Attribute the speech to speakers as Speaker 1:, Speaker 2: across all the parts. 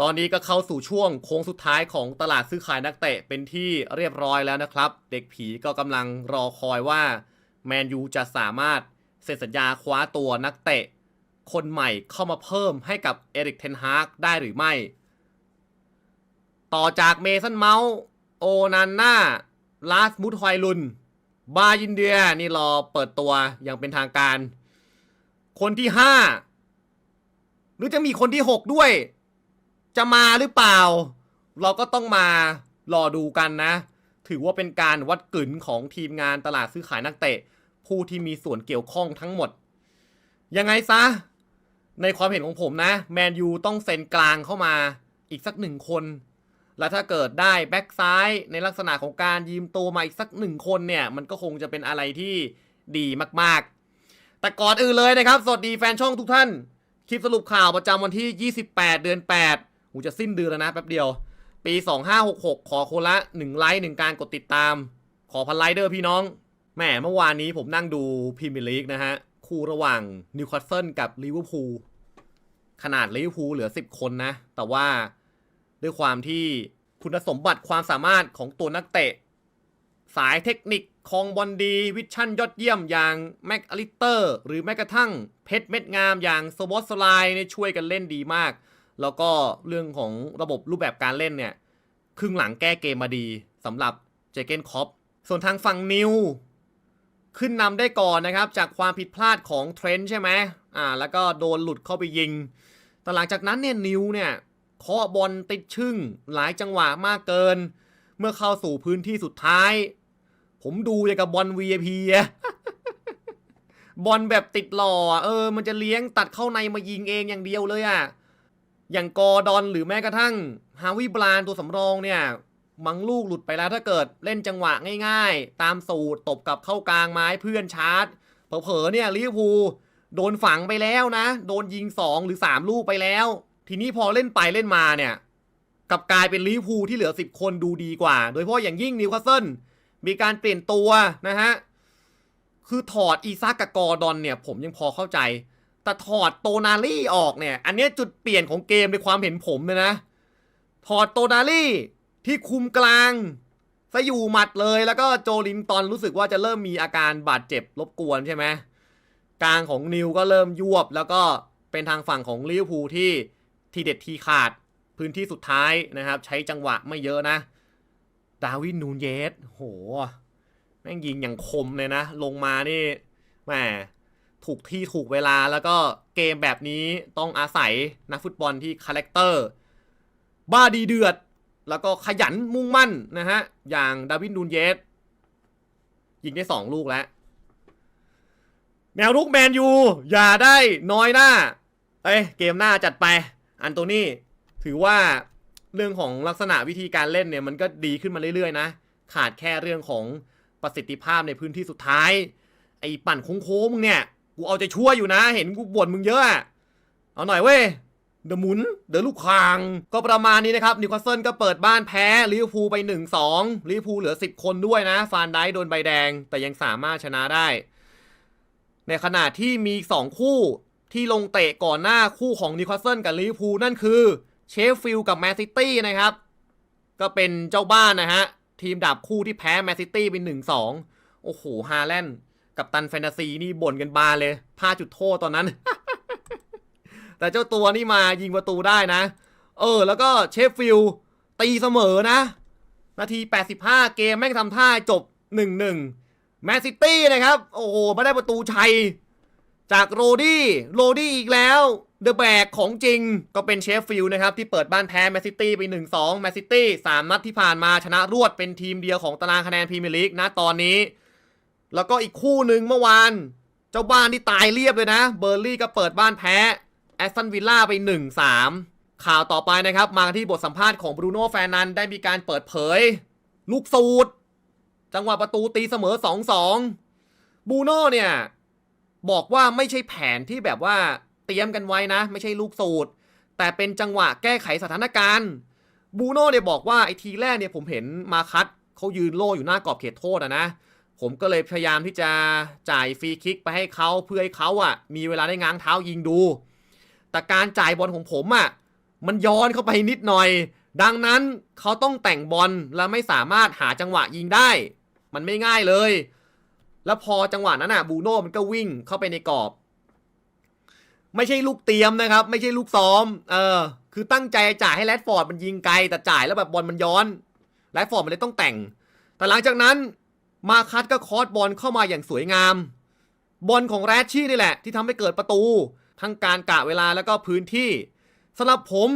Speaker 1: ตอนนี้ก็เข้าสู่ช่วงโค้งสุดท้ายของตลาดซื้อขายนักเตะเป็นที่เรียบร้อยแล้วนะครับ เด็กผีก็กำลังรอคอยว่าแมนยูจะสามารถเซ็นสัญญาคว้าตัวนักเตะ คนใหม่เข้ามาเพิ่มให้กับเอริกเทนฮากได้หรือไม่ ต่อจากเมสันเมาส์โอนันนาลาสมุทฮลุน บายินเดียนี่รอเปิดตัวอย่างเป็นทางการ คนที่ห้าหรือจะมีคนที่หกด้วย จะมาหรือเปล่า เราก็ต้องมารอดูกันนะ ถือว่าเป็นการวัดกึ๋นของทีมงานตลาดซื้อขายนักเตะ ผู้ที่มีส่วนเกี่ยวข้องทั้งหมด ยังไงซะ ในความเห็นของผมนะ แมนยูต้องเซ็นกลางเข้ามาอีกสักหนึ่งคน แล้วถ้าเกิดได้แบ็กซ้ายในลักษณะของการยืมตัวมาอีกสักหนึ่งคนเนี่ย มันก็คงจะเป็นอะไรที่ดีมากๆ แต่ก่อนอื่นเลยนะครับ สวัสดีแฟนช่องทุกท่าน คลิปสรุปข่าวประจำวันที่ 28 เดือน 8 หูจะสิ้นเดือนแล้วนะแป๊บเดียว ปี 2566 ขอคนละ1ไลค์1การกดติดตาม ขอพันไลค์เด้อพี่น้องแหมเมื่อวานนี้ผมนั่งดูพรีเมียร์ลีกนะฮะ คู่ระหว่างนิวคาสเซิลกับลิเวอร์พูลขนาดลิเวอร์พูลเหลือ 10 คนนะ แต่ว่าด้วยความที่คุณสมบัติความสามารถของตัวนักเตะ สายเทคนิคคองบอลดีวิชั่นยอดเยี่ยมอย่างแม็กอลิเตอร์ หรือแม้กระทั่งเพชรเม็ดงามอย่างสวอตสไลน์ช่วยกันเล่นดีมาก แล้วก็เรื่องของระบบรูปแบบการเล่นเนี่ย ครึ่งหลังแก้เกมมาดีสำหรับเจเกนคอปส่วนทางฝั่งนิวขึ้นนำได้ก่อนนะครับ จากความผิดพลาดของเทรนต์ใช่ไหมอ่า แล้วก็โดนหลุดเข้าไปยิง แต่หลังจากนั้นเนี่ยนิวเนี่ยเคาะบอลติดชึ่งหลายจังหวะมากเกิน เมื่อเข้าสู่พื้นที่สุดท้าย ผมดูอย่างกับบอล VIP อะบอลแบบติดหล่อ เออ มันจะเลี้ยงตัดเข้าในมายิงเองอย่างเดียวเลยอะ อย่างกอร์ดอนหรือแม้กระทั่งฮาวิบรานตัวสำรองเนี่ย มังลูกหลุดไปแล้วถ้าเกิดเล่นจังหวะง่ายๆ ตามสูตรตบกลับเข้ากลางไม้เพื่อนชาร์จเผลอๆเนี่ยลิเวอร์พูลโดนฝังไปแล้วนะ โดนยิง 2 หรือ 3 ลูกไปแล้ว ทีนี้พอเล่นไปเล่นมาเนี่ยกลับกลายเป็นลิเวอร์พูลที่เหลือ 10 คนดูดีกว่า โดยเฉพาะอย่างยิ่งนิวคาสเซิลมีการเปลี่ยนตัวนะฮะคือถอดอีซักกับกอร์ดอนเนี่ย ผมยังพอเข้าใจ แต่ถอดโตนาลี่ออกเนี่ย อันนี้จุดเปลี่ยนของเกมในความเห็นผมเลยนะ ถอดโตนาลี่ที่คุมกลางซะอยู่หมัดเลย แล้วก็โจลินตอนรู้สึกว่าจะเริ่มมีอาการบาดเจ็บรบกวนใช่ไหมกลางของนิวก็เริ่มยวบ แล้วก็เป็นทางฝั่งของลิเวอร์พูลที่ทีเด็ดทีขาดพื้นที่สุดท้ายนะครับ ใช้จังหวะไม่เยอะนะ ดาวินนูนเยสโห แม่งยิงอย่างคมเลยนะ ลงมานี่แหม ถูกที่ถูกเวลาแล้วก็เกมแบบนี้ต้องอาศัยนักฟุตบอลที่คาแรคเตอร์ บ้าดีเดือด แล้วก็ขยันมุ่งมั่นนะฮะ อย่างดาวินนูนเยสยิงได้สองลูกแล้ว แนวลุกแมนยู อย่าได้น้อยหน้า เอ้ย เกมหน้าจัดไป อันโตนี่ถือว่าเรื่องของลักษณะวิธีการเล่นเนี่ยมันก็ดีขึ้นมาเรื่อยๆนะ ขาดแค่เรื่องของประสิทธิภาพในพื้นที่สุดท้าย ไอ้ปั่นโค้งๆมึงเนี่ย กูเอาใจช่วยอยู่นะ เห็นกูบ่นมึงเยอะอะเอาหน่อยเว้ย เดอะหมุน เดอะลูกคางก็ประมาณนี้นะครับ นิวคาสเซิลก็เปิดบ้านแพ้ลิเวอร์พูลไป 1-2ลิเวอร์พูลเหลือ 10 คนด้วยนะ ฟานไดค์โดนใบแดง แต่ยังสามารถชนะได้ ในขณะที่มี2คู่ที่ลงเตะก่อนหน้าคู่ของนิวคาสเซิลกับลิเวอร์พูลนั่นคือเชฟฟิลด์กับแมนซิตี้นะครับ ก็เป็นเจ้าบ้านนะฮะ ทีมดับคู่ที่แพ้แมนซิตี้เป็น1-2โอ้โหฮาแลนด์ กับตันแฟนตาซีนี่บ่นกันบานเลยพลาดจุดโทษตอนนั้น แต่เจ้าตัวนี่มายิงประตูได้นะ เออ แล้วก็เชฟฟิลตีเสมอนะ นาที 85 เกมแม่งทำท่าจบ 1-1 แมนซิตี้นะครับ โอ้โหไมาได้ประตูชัย จากโรดี้ โรดี้อีกแล้วเดอะแบกของจริงก็เป็นเชฟฟิลด์นะครับ ที่เปิดบ้านแพ้แมนซิตี้ไป 1-2 แมนซิตี้3นัดที่ผ่านมาชนะรวดเป็นทีมเดียวของตารางคะแนนพรีเมียร์ลีกนะตอนนี้ แล้วก็อีกคู่หนึ่งเมื่อวาน เจ้าบ้านที่ตายเรียบเลยนะ เบอร์ลี่ก็เปิดบ้านแพ้แอสตันวิลล่าไป 1-3 ข่าวต่อไปนะครับ มาที่บทสัมภาษณ์ของบรูโน่แฟนันได้มีการเปิดเผย ลูกสูตร จังหวะประตูตีเสมอ 2-2 บูโน่เนี่ย บอกว่าไม่ใช่แผนที่แบบว่าเตรียมกันไว้นะ ไม่ใช่ลูกสูตร แต่เป็นจังหวะแก้ไขสถานการณ์บูโน่เนี่ยบอกว่าไอ้ทีแรกเนี่ยผมเห็นมาคัตเขายืนโล่อยู่หน้ากรอบเขตโทษอะนะ ผมก็เลยพยายามที่จะจ่ายฟรีคิกไปให้เขาเพื่อให้เขาอะ มีเวลาได้ง้างเท้ายิงดู แต่การจ่ายบอลของผมอะมันย้อนเข้าไปนิดหน่อย ดังนั้นเขาต้องแต่งบอลและไม่สามารถหาจังหวะยิงได้ มันไม่ง่ายเลย แล้วพอจังหวะนั้นน่ะบูโน่มันก็วิ่งเข้าไปในกรอบ ไม่ใช่ลูกเตรียมนะครับ ไม่ใช่ลูกซ้อม เออ คือตั้งใจจ่ายให้แรดฟอร์ดมันยิงไกลแต่จ่ายแล้วแบบบอลมันย้อนแรดฟอร์ดมันเลยต้องแต่ง แต่หลังจากนั้น มาคัตก็คอสบอลเข้ามาอย่างสวยงาม บอลของแรดชี่นี่แหละ ที่ทำให้เกิดประตู ทั้งการกะเวลาแล้วก็พื้นที่สำหรับผม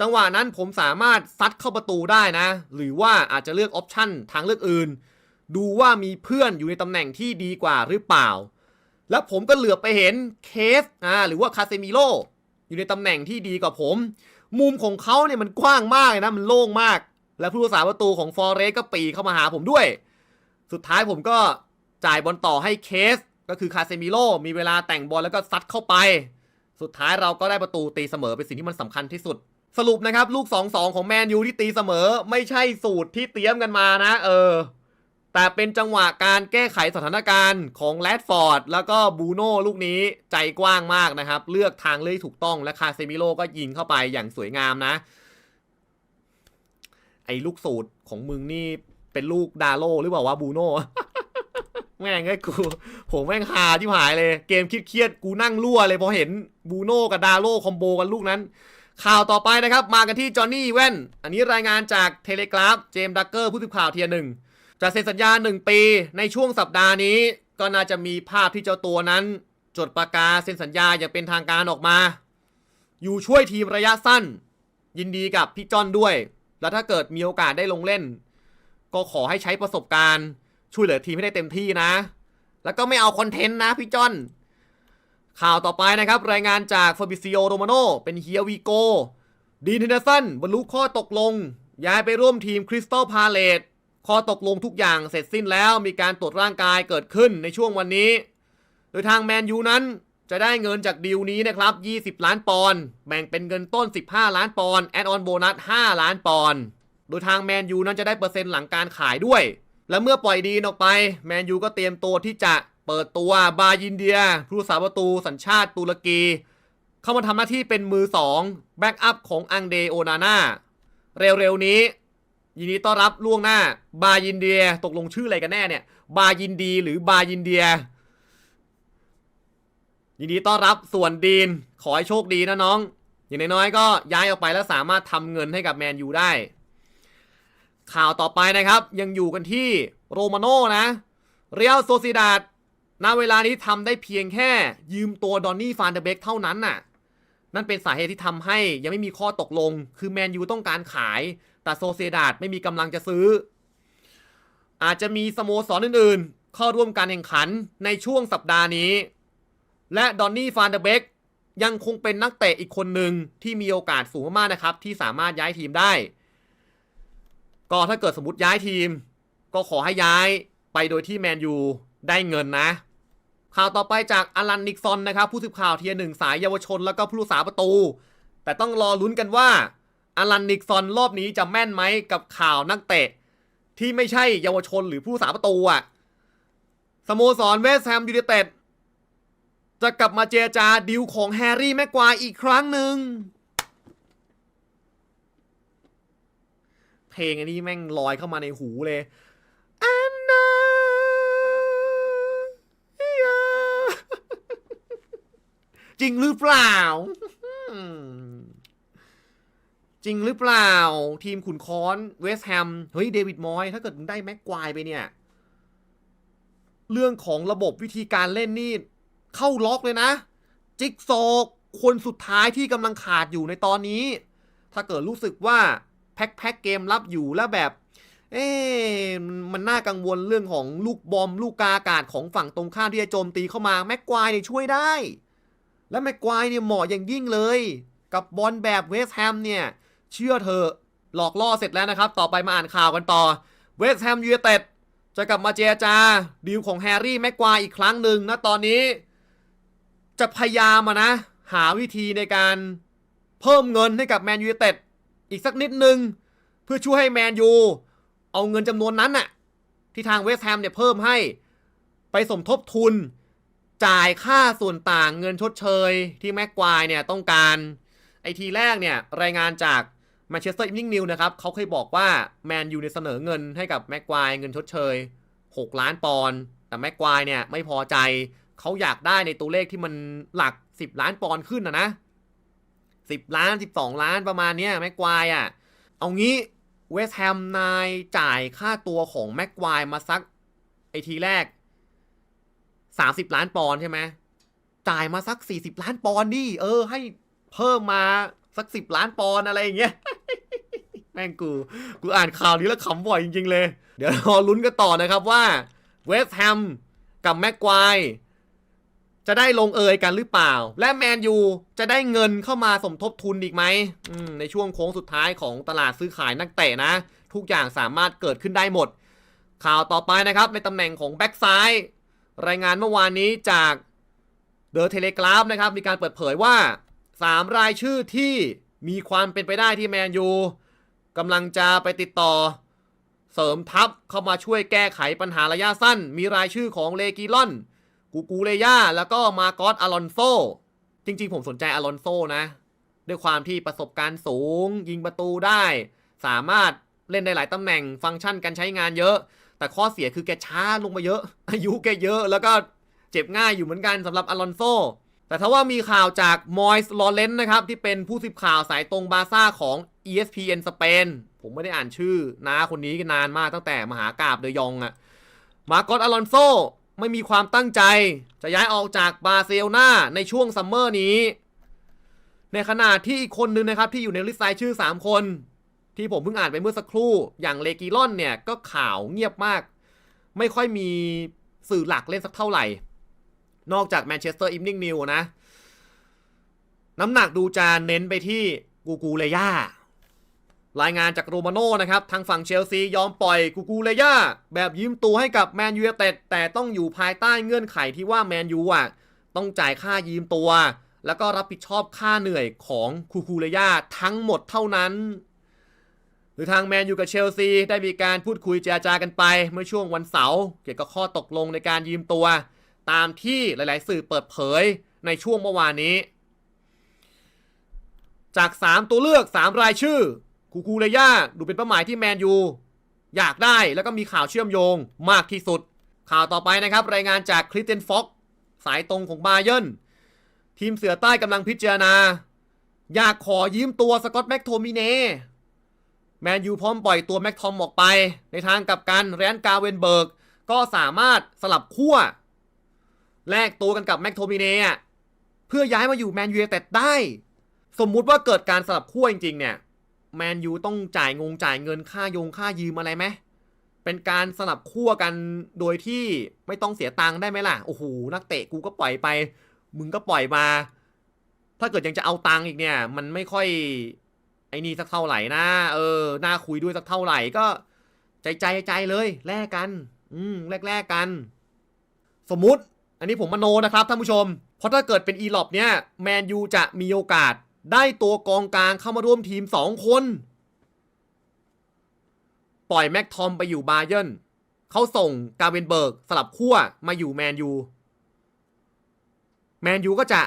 Speaker 1: จังหวะนั้นผมสามารถซัดเข้าประตูได้นะ หรือว่าอาจจะเลือกออปชั่นทางเลือกอื่น ดูว่ามีเพื่อนอยู่ในตำแหน่งที่ดีกว่าหรือเปล่า แล้วผมก็เหลือบไปเห็นเคสอ่าหรือว่าคาเซมิโลอยู่ในตำแหน่งที่ดีกว่าผม มุมของเขาเนี่ยมันกว้างมากเลยนะมันโล่งมาก และผู้รักษาประตูของฟอร์เรสก็ปีเข้ามาหาผมด้วย สุดท้ายผมก็จ่ายบอลต่อให้เคส ก็คือคาเซมิโลมีเวลาแต่งบอลแล้วก็ซัดเข้าไป สุดท้ายเราก็ได้ประตูตีเสมอเป็นสิ่งที่มันสำคัญที่สุด สรุปนะครับลูก 2-2 ของแมนยูที่ตีเสมอ ไม่ใช่สูตรที่เตรียมกันมานะ เออ แต่เป็นจังหวะการแก้ไขสถานการณ์ของแรดฟอร์ดแล้วก็บูโน่ลูกนี้ใจกว้างมากนะครับ เลือกทางเลือกถูกต้องและคาเซมิโลก็ยิงเข้าไปอย่างสวยงามนะ ไอ้ลูกสูตรของมึงนี่ เป็นลูกดาโลหรือเปล่าวะบูโน่แม่งไอ้กูผมแม่งฮาที่หายเลย เกมเครียดๆกูนั่งรั่วเลยพอเห็นบูโน่กับดาโลคอมโบกันลูกนั้น ข่าวต่อไปนะครับ มากันที่จอห์นนี่แว่น อันนี้รายงานจากเทเลกราฟเจมดักเกอร์ผู้สื่อข่าวเทียหนึ่งจะเซ็นสัญญา 1 ปีในช่วงสัปดาห์นี้ ก็น่าจะมีภาพที่เจ้าตัวนั้น จดประกาศเซ็นสัญญาอย่างเป็นทางการออกมา อยู่ช่วยทีมระยะสั้น ยินดีกับพี่จอนด้วย แล้วถ้าเกิดมีโอกาสได้ลงเล่น ก็ขอให้ใช้ประสบการณ์ช่วยเหลือทีมให้ได้เต็มที่นะ แล้วก็ไม่เอาคอนเทนต์นะพี่จอน ข่าวต่อไปนะครับ รายงานจากฟาบิซิโอโรมาโนเป็นเฮียวีโกดีนเทนเดอร์สันบรรลุข้อตกลง ย้ายไปร่วมทีมคริสตัลพาเลตข้อตกลงทุกอย่างเสร็จสิ้นแล้วมีการตรวจร่างกายเกิดขึ้นในช่วงวันนี้ โดยทางแมนยูนั้นจะได้เงินจากดีลนี้นะครับ 20 ล้านปอนด์แบ่งเป็นเงินต้น 15 ล้านปอนด์แอดออนโบนัส 5 ล้านปอนด์ โดยทางแมนยูนั้นจะได้เปอร์เซ็นต์หลังการขายด้วย และเมื่อปล่อยดีนออกไปแมนยูก็เตรียมตัวที่จะเปิดตัวบายินเดีย ผู้รักษาประตูสัญชาติตุรกี เข้ามาทำหน้าที่เป็นมือสองแบ็กอัพของอังเดโอนาน่าเร็วๆนี้ ยินดีต้อนรับล่วงหน้า บายินเดียตกลงชื่ออะไรกันแน่เนี่ย บายินดีหรือบายินเดีย ยินดีต้อนรับส่วนดีน ขอให้โชคดีนะน้อง อย่างน้อยๆก็ย้ายออกไปแล้วสามารถทำเงินให้กับแมนยูได้ ข่าวต่อไปนะครับ ยังอยู่กันที่โรมาโน่นะ เรียลโซซิดาดณเวลานี้ทำได้เพียงแค่ยืมตัวดอนนี่ฟานเดเบกเท่านั้นน่ะ นั่นเป็นสาเหตุที่ทำให้ยังไม่มีข้อตกลง คือแมนยูต้องการขาย แต่โซเซดาดไม่มีกำลังจะซื้อ อาจจะมีสโมสรอื่นๆ เข้าร่วมการแข่งขันในช่วงสัปดาห์นี้ และดอนนี่ฟานเดเบกยังคงเป็นนักเตะอีกคนหนึ่งที่มีโอกาสสูงมากนะครับ ที่สามารถย้ายทีมได้ ก็ถ้าเกิดสมมติย้ายทีม ก็ขอให้ย้ายไปโดยที่แมนยูได้เงินนะ ข่าวต่อไปจากอลันนิกซอนนะครับ ผู้สื่อข่าวเทียร์หนึ่งสายเยาวชนแล้วก็ผู้รักษาประตู แต่ต้องรอลุ้นกันว่าอลันนิกซอนรอบนี้จะแม่นไหมกับข่าวนักเตะ ที่ไม่ใช่เยาวชนหรือผู้รักษาประตูอะสโมสรเวสต์แฮมยูไนเต็ดจะกลับมาเจรจาดิวของแฮร์รี่แม็กควายอีกครั้งหนึ่ง เพลงอันนี้แม่งลอยเข้ามาในหูเลยอันนาจริงหรือเปล่า จริงหรือเปล่า ทีมขุนค้อนเวสแฮม เฮ้ย เดวิดมอย ถ้าเกิดมึงได้แม็กควายไปเนี่ย เรื่องของระบบวิธีการเล่นนี่ เข้าล็อกเลยนะ จิ๊กซอว์คนสุดท้ายที่กำลังขาดอยู่ในตอนนี้ ถ้าเกิดรู้สึกว่า แพ็คแพ็คเกมรับอยู่แล้วแบบ เอ๊ะมันน่ากังวลเรื่องของลูกบอมลูกกาอากาศของฝั่งตรงข้ามที่จะโจมตีเข้ามาแม็กควายเนี่ยช่วยได้ และแม็กควายเนี่ยเหมาะอย่างยิ่งเลย กับบอลแบบเวสแฮมเนี่ยเชื่อเถอะหลอกล่อเสร็จแล้วนะครับ ต่อไปมาอ่านข่าวกันต่อเวสแฮมยูไนเต็ดจะกลับมาเจรจาดีลของแฮร์รี่แม็กควายอีกครั้งหนึ่งนะตอนนี้ จะพยายามนะ หาวิธีในการเพิ่มเงินให้กับแมนยูไนเต็ด อีกสักนิดนึง เพื่อช่วยให้แมนยู เอาเงินจำนวนนั้นน่ะ ที่ทางเวสต์แฮมเนี่ยเพิ่มให้ ไปสมทบทุน จ่ายค่าส่วนต่างเงินชดเชย ที่แม็กควายเนี่ยต้องการ ไอทีแรกเนี่ยรายงานจาก Manchester Evening News นะครับเขาเคยบอกว่าแมนยูเนี่ยเสนอเงินให้กับแม็กควายเงินชดเชย 6 ล้านปอนด์แต่แม็กควายเนี่ยไม่พอใจเขาอยากได้ในตัวเลขที่มันหลัก 10 ล้านปอนด์ขึ้นนะนะ 10 ล้าน 12 ล้านประมาณเนี้ยแม็กควายอะ เอางี้เวสแฮมนายจ่ายค่าตัวของแม็กควายมาสักไอทีแรก 30 ล้านปอนใช่ไหมจ่ายมาสัก 40 ล้านปอนดิเออ ให้เพิ่มมาสัก 10 ล้านปอนอะไรอย่างเงี้ยแม่งกู กูอ่านข่าวนี้แล้วขำบ่อยจริง ๆ เลย เดี๋ยวรอลุ้นกันต่อนะครับว่าเวสแฮมกับแม็กควาย จะได้ลงเอยกันหรือเปล่า และแมนยูจะได้เงินเข้ามาสมทบทุนอีกไหมมในช่วงโค้งสุดท้ายของตลาดซื้อขายนักเตะนะ ทุกอย่างสามารถเกิดขึ้นได้หมด ข่าวต่อไปนะครับ ในตำแหน่งของแบ็กซ้าย รายงานเมื่อวานนี้จากเดอะเทเลกราฟนะครับ มีการเปิดเผยว่า 3 รายชื่อที่มีความเป็นไปได้ที่แมนยูกำลังจะไปติดต่อ เสริมทัพเข้ามาช่วยแก้ไขปัญหาระยะสั้น มีรายชื่อของเลกิลอน กูกูเลย่าแล้วก็มาโกอสอลอนโซ จริง ๆ ผมสนใจอลอนโซนะ ด้วยความที่ประสบการณ์สูง ยิงประตูได้ สามารถเล่นได้หลายตำแหน่งฟังก์ชันการใช้งานเยอะ แต่ข้อเสียคือแกช้าลงมาเยอะ อายุแกเยอะแล้วก็เจ็บง่ายอยู่เหมือนกันสำหรับอลอนโซ แต่ถ้าว่ามีข่าวจากมอยส์ลอเรนนะครับ ที่เป็นผู้สืบข่าวสายตรงบาซ่าของ ESPN สเปนผมไม่ได้อ่านชื่อนะคนนี้นานมากตั้งแต่มหากราบเดยองอะมาโกอสอลอนโซ ไม่มีความตั้งใจ จะย้ายออกจากบาร์เซโลนาในช่วงซัมเมอร์นี้ ในขณะที่อีกคนนึงนะครับที่อยู่ในลิสต์รายชื่อ 3 คน ที่ผมเพิ่งอ่านไปเมื่อสักครู่ อย่างเลกิลอนเนี่ยก็ข่าวเงียบมาก ไม่ค่อยมีสื่อหลักเล่นสักเท่าไหร่ นอกจากแมนเชสเตอร์อิ n นิ่งนิวนะ น้ำหนักดูจะเน้นไปที่กูกูเลย่า รายงานจากโรมาโน่นะครับ ทางฝั่งเชลซียอมปล่อยกูกูเลย่าแบบยืมตัวให้กับแมนยูเต็ดแต่ต้องอยู่ภายใต้เงื่อนไขที่ว่าแมนยูอะต้องจ่ายค่ายืมตัว แล้วก็รับผิดชอบค่าเหนื่อยของคูคูเลย่าทั้งหมดเท่านั้น หรือทางแมนยูกับเชลซีได้มีการพูดคุยเจรจากันไป เมื่อช่วงวันเสาร์เกี่ยวกับข้อตกลงในการยืมตัว ตามที่หลาย ๆ สื่อเปิดเผยในช่วงเมื่อวานนี้ จาก 3 ตัวเลือก 3 รายชื่อ คูคูเลย่าดูเป็นเป้าหมายที่แมนยูอยากได้แล้วก็มีข่าวเชื่อมโยงมากที่สุด ข่าวต่อไปนะครับ รายงานจากคริสเตนฟ็อกสายตรงของบาเยร์นทีมเสือใต้กำลังพิจารณา อยากขอยืมตัวสกอตแม็กโทมิเนแมนยูพร้อมปล่อยตัวแม็กทอมออกไป ในทางกับกันแรนกาเวนเบิร์ก ก็สามารถสลับขั้วแลกตัวกันกับแม็กโทมิเนอะเพื่อย้ายมาอยู่แมนยูแต่ได้ สมมุติว่าเกิดการสลับขั้วจริงๆเนี่ย แมนยูต้องจ่ายงงจ่ายเงินค่ายงค่ายืมอะไรไหมเป็นการสลับขั้วกันโดยที่ไม่ต้องเสียตังค์ได้ไหมล่ะ โอ้โห นักเตะกูก็ปล่อยไป มึงก็ปล่อยมา ถ้าเกิดยังจะเอาตังค์อีกเนี่ย มันไม่ค่อย ไอ้นี่สักเท่าไหร่นะ เออ น่าคุยด้วยสักเท่าไหร่ก็ ใจใจใจเลย แลกกัน อืม แลกแลกกัน สมมุติ อันนี้ผมมโนนะครับท่านผู้ชม เพราะถ้าเกิดเป็นอีลอปเนี่ย แมนยูจะมีโอกาส ได้ตัวกองกลางเข้ามาร่วมทีม 2 คน ปล่อยแม็กทอมไปอยู่บาเยร์นเขาส่งกาเวนเบิร์กสลับขั้วมาอยู่แมนยู แมนยูก็จะ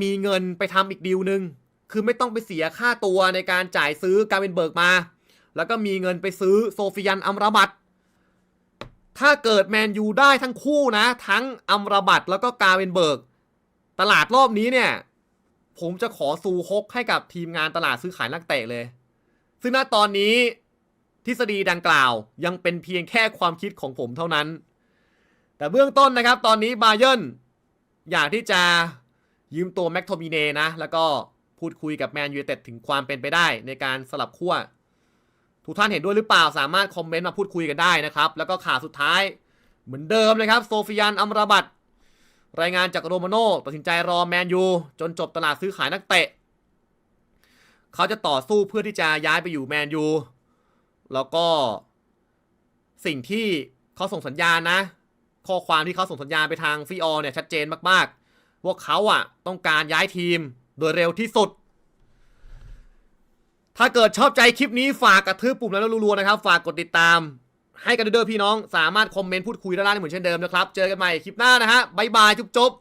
Speaker 1: มีเงินไปทำอีกดีลหนึ่งคือไม่ต้องไปเสียค่าตัวในการจ่ายซื้อกาเวนเบิร์กมา แล้วก็มีเงินไปซื้อโซฟิยันอัมราบัตถ้าเกิดแมนยูได้ทั้งคู่นะ ทั้งอัมราบัตแล้วก็กาเวนเบิร์ก ตลาดรอบนี้เนี่ย ผมจะขอซูฮกให้กับทีมงานตลาดซื้อขายนักเตะเลย ซึ่งณตอนนี้ทฤษฎีดังกล่าวยังเป็นเพียงแค่ความคิดของผมเท่านั้น แต่เบื้องต้นนะครับ ตอนนี้บาเยร์นอยากที่จะยืมตัวแม็กโทมิเนนะ แล้วก็พูดคุยกับแมนยูเต็ดถึงความเป็นไปได้ในการสลับขั้วทุกท่านเห็นด้วยหรือเปล่าสามารถคอมเมนต์มาพูดคุยกันได้นะครับ แล้วก็ข่าวสุดท้ายเหมือนเดิมนะครับ โซฟิยันอัมราบัต รายงานจากโรมาโน่ตัดสินใจรอแมนยูจนจบตลาดซื้อขายนักเตะ เขาจะต่อสู้เพื่อที่จะย้ายไปอยู่แมนยูแล้วก็สิ่งที่เขาส่งสัญญาณนะ ข้อความที่เขาส่งสัญญาณไปทางฟิออเนี่ยชัดเจนมากๆ ว่าเขาอะต้องการย้ายทีมโดยเร็วที่สุด ถ้าเกิดชอบใจคลิปนี้ฝากกระทืบปุ่มแล้วรัวๆนะครับ ฝากกดติดตาม ให้กันเด้อพี่น้อง สามารถคอมเมนต์พูดคุยด้านล่างได้เหมือนเช่นเดิมนะครับ เจอกันใหม่คลิปหน้านะฮะบายบายจุ๊บ